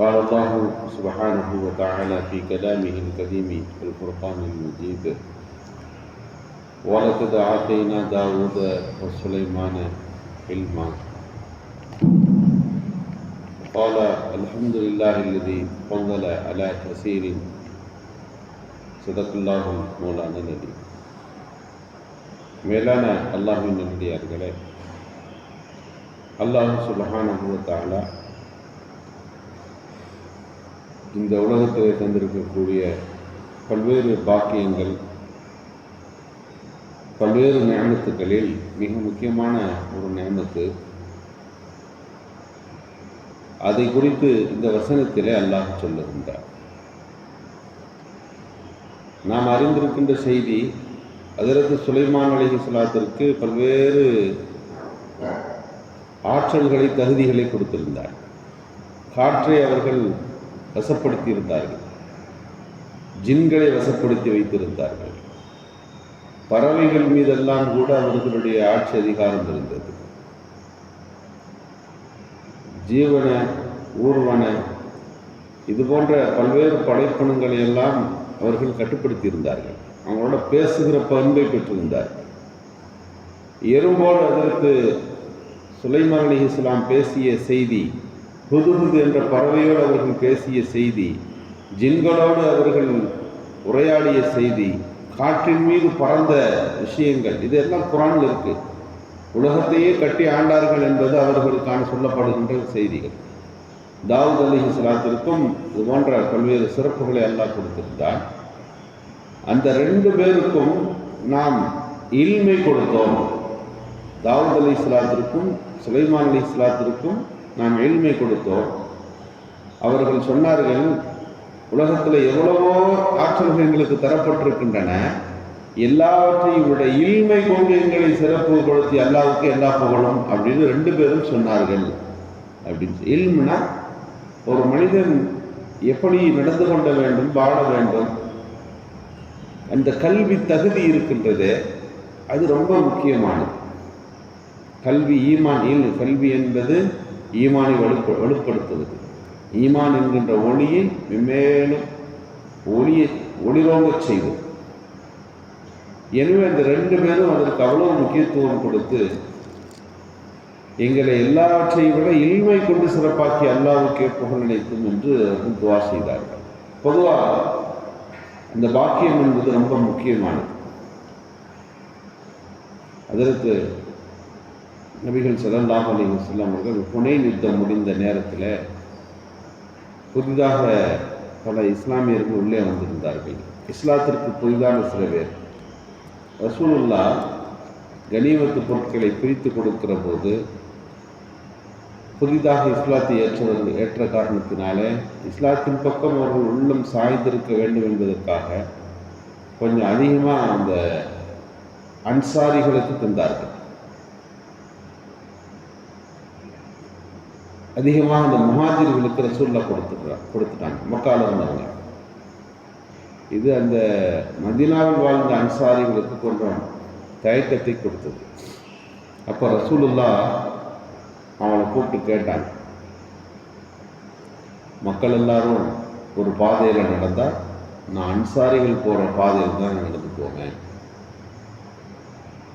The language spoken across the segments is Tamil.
قال الله سبحانه وتعالى في كلامه الكريم الفرقان المجيد ولقد آتينا داود وسليمان علما قال الحمد لله الذي فضل على كثير صدق الله مولانا النبي மேலான அல்லாஹின் நல்லடியார்களே அல்லாஹ் சுபஹானஹு வ தஆலா இந்த உலகத்தில் தந்திருக்கக்கூடிய பல்வேறு பாக்கியங்கள் பல்வேறு நியமத்துக்களில் மிக முக்கியமான ஒரு நியமத்து அதை குறித்து இந்த வசனத்திலே அல்லாஹ் சொல்லுகின்றார். நாம் அறிந்திருக்கின்ற செய்தி அதற்கு சுலைமான் அலி சலாத்திற்கு பல்வேறு ஆற்றல்களை தகுதிகளை கொடுத்திருந்தார். காற்றை அவர்கள் வசப்படுத்தி இருந்தார்கள் ஜின்களை வசப்படுத்தி வைத்திருந்தார்கள். பறவைகள் மீதெல்லாம் கூட அவர்களுடைய ஆட்சி அதிகாரம் இருந்தது ஜீவன ஊர்வன இது போன்ற பல்வேறு படைப்பணங்களை எல்லாம் அவர்கள் கட்டுப்படுத்தி இருந்தார்கள் அவங்களோட பேசுகிற பண்பை பெற்றிருந்தார்கள். எறும்போடு அதற்கு சுலைமான் அலி இஸ்லாம் பேசிய செய்தி புதுபுது என்ற பறவையோடு அவர்கள் பேசிய செய்தி ஜின்களோடு அவர்கள் உரையாடிய செய்தி காற்றின் மீது பறந்த விஷயங்கள் இதெல்லாம் குரானில் இருக்குது உலகத்தையே கட்டி ஆண்டார்கள் என்பது அவர்களுக்கான சொல்லப்படுகின்ற செய்திகள். தாவூத் அலி இஸ்லாத்திற்கும் இது போன்ற பல்வேறு சிறப்புகளை எல்லாம் கொடுத்திருந்தார் அந்த ரெண்டு பேருக்கும் நாம் இல்மை கொடுத்தோம். தாவூத் அலி இஸ்லாத்திற்கும் சுலைமான் அலி இஸ்லாத்திற்கும் நாம் எளிமை கொடுத்தோம். அவர்கள் சொன்னார்கள் உலகத்தில் எவ்வளவோ ஆற்றல்கள் எங்களுக்கு தரப்பட்டிருக்கின்றன. எல்லாவற்றையும் விட இல்மை கொண்டு எங்களை சிறப்பு கொடுத்தி அல்லாவுக்கு எல்லா புகழும் அப்படின்னு ரெண்டு பேரும் சொன்னார்கள். அப்படின்னு இல்முனா ஒரு மனிதன் எப்படி நடந்து கொள்ள வேண்டும் வாழ வேண்டும் அந்த கல்வி தகுதி இருக்கின்றது. அது ரொம்ப முக்கியமானது. கல்வி ஈமான் இல் கல்வி என்பது ஈமானை வலுப்ப வலுப்படுத்துவது. ஈமான் என்கின்ற ஒளியை மேலும் ஒளியை ஒளிரோங்கச் செய்வது. எனவே அந்த ரெண்டு பேரும் அதற்கு அவ்வளவு முக்கியத்துவம் கொடுத்து எங்களை எல்லாவற்றை விட இல்மை கொண்டு சிறப்பாக்கி அல்லாவுக்கே புகழ் நினைக்கும் என்று துவா செய்தார்கள். பொதுவாக இந்த பாக்கியம் என்பது ரொம்ப முக்கியமானது. அதற்கு நபிகள் சல்லாஹ் அலி வஸ்லாம் அவர்கள் புனேன் யுத்தம் முடிந்த நேரத்தில் புதிதாக பல இஸ்லாமியர்கள் உள்ளே வந்திருந்தார்கள். இஸ்லாத்திற்கு புதிதான சில பேர். ரசூலுல்லா கனிமத்து பொருட்களை பிரித்து கொடுக்கிற போது புதிதாக இஸ்லாத்தை ஏற்றவர்கள் ஏற்ற காரணத்தினாலே இஸ்லாத்தின் பக்கம் அவர்கள் உள்ளம் சாய்ந்திருக்க வேண்டும் என்பதற்காக கொஞ்சம் அதிகமாக அந்த அன்சாரிகளுக்கு தந்தார்கள். அதிகமாக அந்த முஹாஜிர்களுக்கு ரசூல்லா கொடுத்துட்றாங்க கொடுத்துட்டாங்க. மக்கால இருந்தவங்க இது அந்த மதினாவில் வாழ்ந்த அன்சாரிகளுக்கு கொஞ்சம் தயக்கத்தை கொடுத்தது. அப்போ ரசூலுல்லா அவனை கூப்பிட்டு கேட்டாங்க. மக்கள் எல்லாரும் ஒரு பாதையில் நடந்தால் நான் அன்சாரிகள் போகிற பாதையில் தான் நடந்து போவேன்.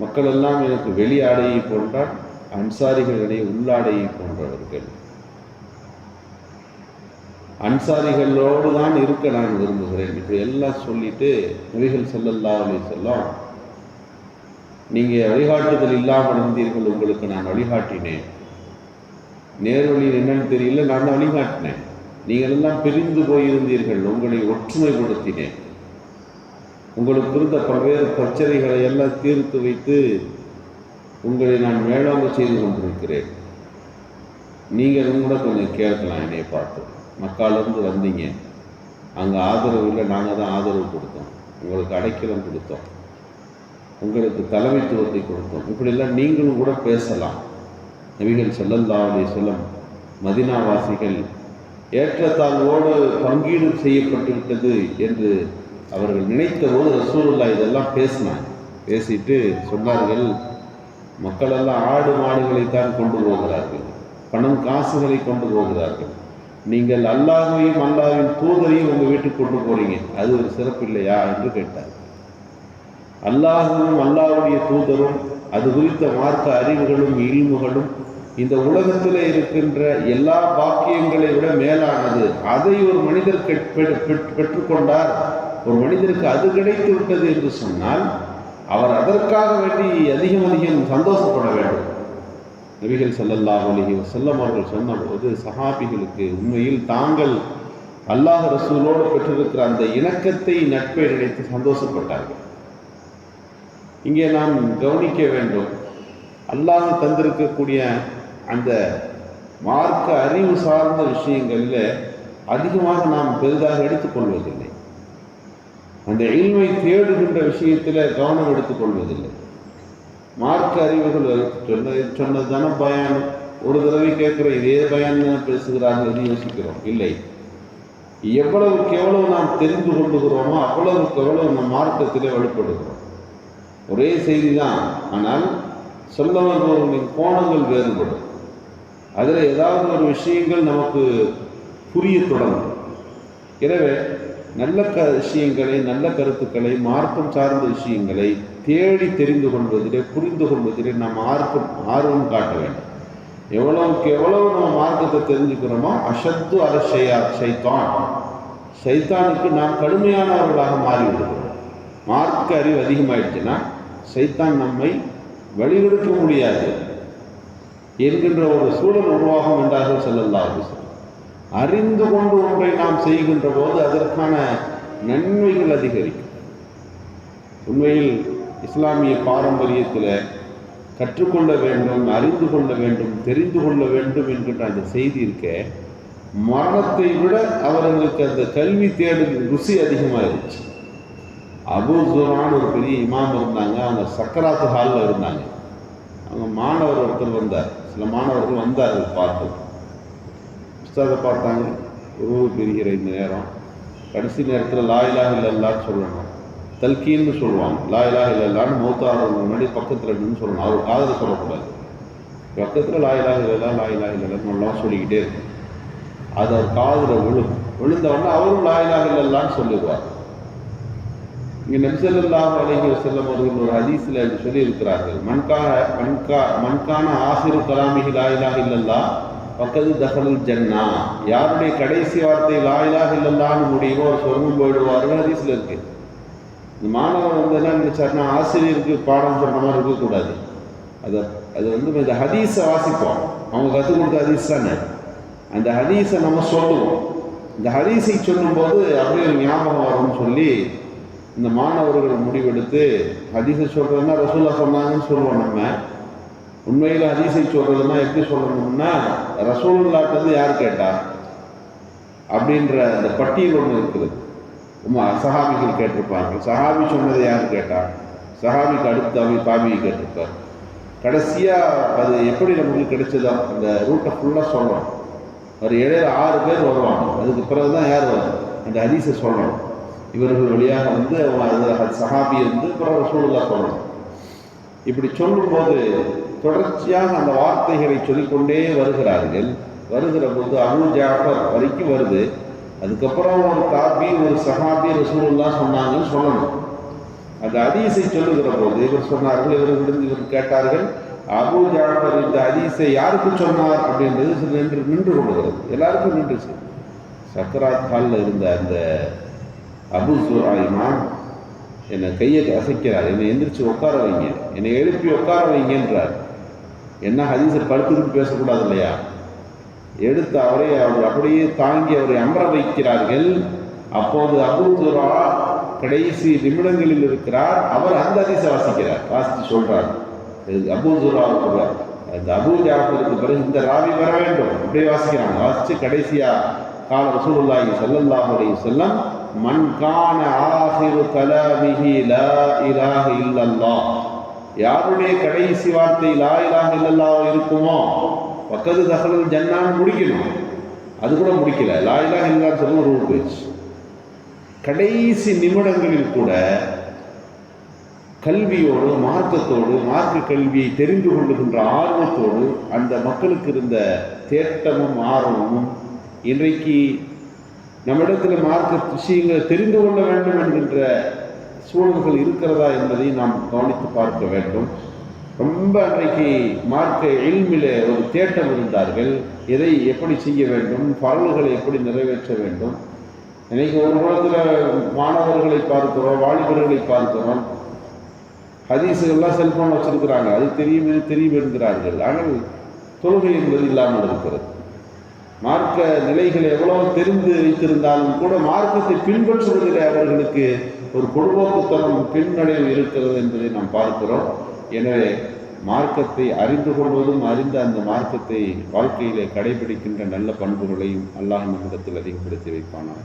மக்கள் எல்லாம் எனக்கு வெளி ஆடையை போன்றால் அன்சாரிகளிடையே உள்ளாடையை போன்றவர்கள். அன்சாரிகளோடு தான் இருக்க நான் விரும்புகிறேன். இப்படி எல்லாம் சொல்லிட்டு நபிகள் செல்லல்லா அலி சொல்லும் நீங்கள் வழிகாட்டுதல் இல்லாமல் இருந்தீர்கள் உங்களுக்கு நான் வழிகாட்டினேன். நேர்வழியில் என்னன்னு தெரியல நான் தான் வழிகாட்டினேன். நீங்கள் எல்லாம் பிரிந்து போயிருந்தீர்கள் உங்களை ஒற்றுமைப்படுத்தினேன். உங்களுக்கு இருந்த பல்வேறு பிரச்சனைகளை எல்லாம் தீர்த்து வைத்து உங்களை நான் மேலோங்க செய்து கொண்டிருக்கிறேன். நீங்கள் கூட கொஞ்சம் கேட்கலாம் என்னை பார்த்து. மக்காலேருந்து வந்தீங்க. அங்கே ஆதரவு இல்லை நாங்கள் தான் ஆதரவு கொடுத்தோம். உங்களுக்கு அடைக்கலம் கொடுத்தோம். உங்களுக்கு தலைமைத்துவத்தை கொடுத்தோம். இப்படியெல்லாம் நீங்களும் கூட பேசலாம். நபிகள் செல்லல்லா அலி செல்லம் மதினாவாசிகள் ஏற்றத்தாழ்வோடு பங்கீடு செய்யப்பட்டு விட்டது என்று அவர்கள் நினைத்தபோது ரசூலுல்லா இதெல்லாம் பேசினாங்க. பேசிட்டு சொன்னார்கள் மக்களெல்லாம் ஆடு மாடுகளை தான் கொண்டு போகிறார்கள் பணம் காசுகளை கொண்டு போகிறார்கள். நீங்கள் அல்லாஹையும் அல்லாவின் தூதரையும் உங்கள் வீட்டுக்கு கொண்டு போறீங்க. அது ஒரு சிறப்பு இல்லையா என்று கேட்டார். அல்லாஹும் அல்லாஹ்வுடைய தூதரும் அது குறித்த மார்க்க அறிவுகளும் இல்முகளும் இந்த உலகத்தில் இருக்கின்ற எல்லா பாக்கியங்களை விட மேலானது. அதை ஒரு மனிதர் பெற்றுக்கொண்டார். ஒரு மனிதருக்கு அது கிடைத்து விட்டது என்று சொன்னால் அவர் அதற்காக வேண்டி அதிகம் அதிகம் சந்தோஷப்பட வேண்டும். நபிகள் சல்லல்லாஹ் அலஹி வசல்லம் அவர்கள் சொன்னபோது சஹாபிகளுக்கு உண்மையில் தாங்கள் அல்லாஹ் ரசூலோடு பெற்றிருக்கிற அந்த இணக்கத்தை நட்பை நினைத்து சந்தோஷப்பட்டார்கள். இங்கே நாம் கவனிக்க வேண்டும். அல்லாஹ் தந்திருக்கக்கூடிய அந்த மார்க்க அறிவு சார்ந்த விஷயங்களில் அதிகமாக நாம் பெரிதாக எடுத்துக்கொள்வதில்லை. அந்த இல்மை தேடுகின்ற விஷயத்தில் கவனம் எடுத்துக்கொள்வதில்லை. மார்க்க அறிவுகள் சொன்ன சொன்னது தானே பயான் ஒரு தடவை கேட்குற இதே பயான் தானே பேசுகிறார்கள் என்று யோசிக்கிறோம். இல்லை. எவ்வளவுக்கு எவ்வளவு நாம் தெரிந்து கொள்ளுகிறோமோ அவ்வளவுக்கு எவ்வளவு நம் மார்க்கத்திலே வலுப்படுகிறோம். ஒரே செய்தி தான் ஆனால் சொல்ல வருபவர்களின் கோணங்கள் வேறுபடும். அதில் ஏதாவது ஒரு விஷயங்கள் நமக்கு புரிய தொடங்கும். எனவே நல்ல க விஷயங்களை நல்ல கருத்துக்களை மார்க்கம் சார்ந்த விஷயங்களை தேடி தெரிந்து கொள்வதிலே புரிந்து கொள்வதிலே நாம் ஆர்வம் ஆர்வம் காட்ட வேண்டும். எவ்வளவுக்கு எவ்வளவு நம்ம மார்க்கத்தை தெரிஞ்சுக்கிறோமோ அஷத்து அரசையா சைத்தான் சைத்தானுக்கு நாம் கடுமையானவர்களாக மாறிவிடுகிறோம். மார்க்க அறிவு அதிகமாயிடுச்சுன்னா சைத்தான் நம்மை வழிகெடுக்க முடியாது என்கின்ற ஒரு சூழல் உருவாகும் என்றார்கள் செல்லல்லாது அறிந்து கொண்டு ஒன்றை நாம் செய்கின்ற போது அதற்கான நன்மைகள் அதிகரிக்கும். உண்மையில் இஸ்லாமிய பாரம்பரியத்தில் கற்றுக்கொள்ள வேண்டும் அறிந்து கொள்ள வேண்டும் தெரிந்து கொள்ள வேண்டும் என்கின்ற அந்த செய்தி இருக்க மரணத்தை விட அவர்களுக்கு அந்த கல்வி தேடும் ருசி அதிகமாக இருந்துச்சு ஒரு பெரிய இமாம் இருந்தாங்க அவங்க சக்கராத்து ஹாலில் இருந்தாங்க. அவங்க மாணவர் ஒருத்தர் வந்தார் சில மாணவர்கள் வந்தார்கள் பார்த்து அதை பார்த்தாங்க. உருவு பிரிகிற இந்த நேரம். கடைசி நேரத்தில் லாயிலாக இல்லல்லான்னு சொல்லணும் தல்கீன்னு சொல்லுவாங்க. லாயிலாக இல்லல்லான்னு மூத்தாரவங்க முன்னாடி பக்கத்தில் நின்று சொல்லணும். அவர் காதில் சொல்லக்கூடாது. பக்கத்தில் லாயிலாக இல்லல்லா லாயிலாக இல்லல்லான்னு சொல்லிக்கிட்டே இருக்கும் அது அவர் காதில் விழும். விழுந்தவொடனே அவரும் லாயிலாக இல்லல்லான்னு சொல்லிடுவார். இங்கே நபிசல்லாஹ் அலைஹி வஸல்லம் அவர்கள் ஒரு ஹதீஸில் சொல்லியிருக்கிறார்கள். மண்கா மண்கா மண்கான மன்கா மன்கான ஆசிரு இல்லல்லா பக்கத்து தகவல் ஜன்னா. யாருடைய கடைசி வார்த்தை லாயிலாக இல்லைல்லான்னு இல்லல்லான்னு முடியுமோ அவர் சொர்க்கம் போயிடுவார்கள் ஹதீஸில் இருக்கு. இந்த மாணவர் வந்து என்ன நினைச்சாருன்னா ஆசிரியருக்கு பாடம் சொன்ன மாதிரி இருக்கக்கூடாது. அதை அது வந்து இந்த ஹதீஸை வாசிப்போம். அவங்க கற்றுக் கொடுத்த ஹதீஸ் தானே? அந்த ஹதீஸை நம்ம சொல்லுவோம். இந்த ஹதீஸை சொல்லும்போது அப்படியே ஒரு ஞாபகம் வரும்னு சொல்லி இந்த மாணவர்கள் முடிவெடுத்து ஹதீஸை சொல்கிறதுனா ரசூலா சொன்னாங்கன்னு சொல்லுவோம் நம்ம. உண்மையில் அதிசை சொல்கிறதுனா எப்படி சொல்லணும்னா ரசூலுல்லாட்டது யார் கேட்டா? அப்படின்ற அந்த பட்டியல் ஒன்று இருக்குது. உமா சஹாபிகள் கேட்டிருப்பாங்க. சஹாபி சொன்னதை யார் கேட்டா? சஹாபிக்கு அடுத்து அவை தாபியை கேட்டிருப்பார். கடைசியாக அது எப்படி நமக்கு கிடைச்சதோ அந்த ரூட்டை ஃபுல்லாக சொல்லணும். ஒரு இடையில ஆறு பேர் வருவாங்க. அதுக்கு பிறகு தான் யார் வரும்? அந்த ஹதீஸை சொல்லணும். இவர்கள் வழியாக வந்து அவங்க அது சஹாபி வந்து பிறகு சூழலாக சொல்லணும். இப்படி சொல்லும்போது தொடர்ச்சியாக அந்த வார்த்தைகளை சொல்லிக்கொண்டே வருகிறார்கள். வருகிற போது அபு ஜாஃபர் வரைக்கும் வருது. அதுக்கப்புறம் ஒரு தாபி ஒரு சஹாபி ரசூல்லாம் சொன்னாங்கன்னு சொல்லணும். அந்த அதிசை சொல்லுகிற போது இவர் சொன்னார்கள் இவர்களிடம் இவர் கேட்டார்கள் அபு ஜாஃபர் இந்த அதிசை யாருக்கு சொன்னார் அப்படின்றது நின்று நின்று கொள்கிறது. எல்லாருக்கும் நின்றுச்சு சக்கராத் ஹாலில் இருந்த அந்த அபு சுராயிமா என்னை கையை அசைக்கிறார். என்னை எந்திரிச்சு உட்கார வைங்க. என்னை எழுப்பி உட்கார வைங்கன்றார். என்ன ஹதீஸை படுத்துக்கிட்டு பேசக்கூடாது இல்லையா எடுத்து அவரை அவர் அப்படியே தாங்கி அவரை அமர வைக்கிறார்கள். அப்போது அபுதுரா கடைசி நிமிடங்களில் இருக்கிறார். அவர் அந்த ஹதீஸை வாசிக்கிறார். வாசித்து சொல்றார். இது அபு சுரா அந்த அபு ஜாஃபருக்கு பிறகு இந்த ராவி வர வேண்டும். அப்படியே வாசிக்கிறாங்க. வாசித்து கடைசியாக கால ரசூலுல்லாஹி சல்லல்லாஹு அலைஹி வஸல்லம் மன் கான ஆஹிரு கலாமிஹி லா இலாஹ இல்லல்லாஹ் யாருடைய கடைசி வார்த்தை லா இலாஹ இருக்குமோ? பக்கத்து தகவல் ஜன்னான்னு முடிக்கணும். அது கூட முடிக்கல. லா இலாஹ இல்லல்லாஹ் சொல்லி ஒரு ரூல் போயிடுச்சு. கடைசி நிமிடங்களில் கூட கல்வியோடு மார்க்கத்தோடு மார்க்க கல்வியை தெரிந்து கொள்ளுகின்ற ஆர்வத்தோடு அந்த மக்களுக்கு இருந்த தேட்டமும் ஆர்வமும் இன்றைக்கு நம்மிடத்தில் மார்க்க விஷயங்களை தெரிந்து கொள்ள வேண்டும் என்கின்ற சூழல்கள் இருக்கிறதா என்பதை நாம் கவனித்து பார்க்க வேண்டும். ரொம்ப அன்றைக்கு மார்க்க எல்மில ஒரு தேட்டம் இருந்தார்கள். எதை எப்படி செய்ய வேண்டும்? பரல்களை எப்படி நிறைவேற்ற வேண்டும்? இன்னைக்கு ஒரு குளத்தில் மாணவர்களை பார்க்கிறோம் வாலிபர்களை பார்க்கிறோம். ஹதீஸுகள்லாம் செல்ஃபோன் வச்சிருக்கிறாங்க. அது தெரியும் தெரியும் என்கிறார்கள் ஆனால் தொழுகை என்பது இல்லாமல் இருக்கிறது. மார்க்க நிலைகள் எவ்வளவு தெரிந்து வைத்திருந்தாலும் கூட மார்க்கத்தை பின்பற்றுவதில் அவர்களுக்கு ஒரு பொதுபோக்குத்தனம் பின்னடைவு இருக்கிறது என்பதை நாம் பார்க்கிறோம். எனவே மார்க்கத்தை அறிந்து கொள்வதும் அறிந்த அந்த மார்க்கத்தை வாழ்க்கையிலே கடைபிடிக்கின்ற நல்ல பண்புகளையும் அல்லாஹ் நம்மிடத்தில் அதிகப்படுத்தி வைப்பானார்